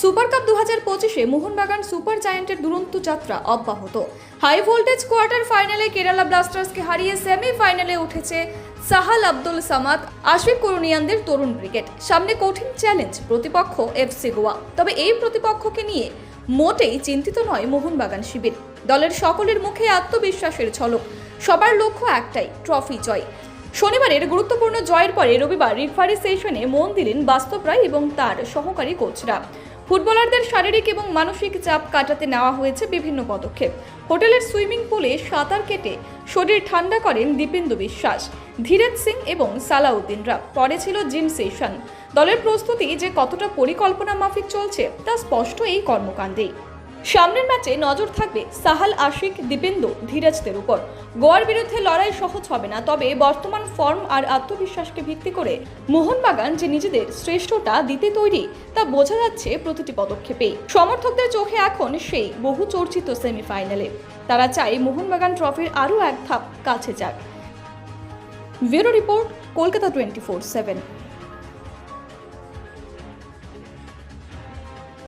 Super cup দু হাজার পঁচিশে মোহনবাগান সুপার জায়ান্টের দুরন্ত যাত্রা অব্যাহত। হাই ভোল্টেজ কোয়ার্টার ফাইনালে কেরালা ব্লাস্টার্সকে হারিয়ে সেমি ফাইনালে উঠেছে সাহাল আব্দুল সামাদ আশিক করুনিয়ানদের তরুণ ক্রিকেট সামনে কঠিন চ্যালেঞ্জ প্রতিপক্ষ এফসি গোয়া। তবে এই প্রতিপক্ষকে নিয়ে মোটেই চিন্তিত নয় মোহনবাগান শিবির। দলের সকলের মুখে আত্মবিশ্বাসের ঝলক, সবার লক্ষ্য একটাই, ট্রফি জয়। শনিবারের গুরুত্বপূর্ণ জয়ের পরে রবিবার রিফারি সেশনে মন দিলেন বাস্তব রায় এবং তার সহকারী কোচরা। ফুটবলারদের শারীরিক এবং মানসিক চাপ কাটাতে নেওয়া হয়েছে বিভিন্ন পদক্ষেপ। হোটেলের সুইমিং পুলে সাঁতার কেটে শরীর ঠান্ডা করেন দীপেন্দু বিশ্বাস ধীরেজ সিং এবং সালাউদ্দিনরা। পরে ছিল জিম সেশন। দলের প্রস্তুতি যে কতটা পরিকল্পনা মাফিক চলছে তা স্পষ্ট এই কর্মকাণ্ডেই। সামনের ম্যাচে নজর থাকবে সাহাল, আশিক, দীপেন্দু, ধীরাজদের উপর। গোয়ার বিরুদ্ধে লড়াই সহজ হবে না, তবে বর্তমান ফর্ম আর আত্মবিশ্বাসকে ভিত্তি করে মোহনবাগান যে নিজেদের শ্রেষ্ঠটা দিতে তৈরি, তা বোঝা যাচ্ছে প্রতিটি পদক্ষেপেই। সমর্থকদের চোখে এখন সেই বহু চর্চিত সেমিফাইনালে। তারা চায় মোহনবাগান ট্রফির আরও এক ধাপ কাছে যাক। Bureau report, Kolkata twenty four seven.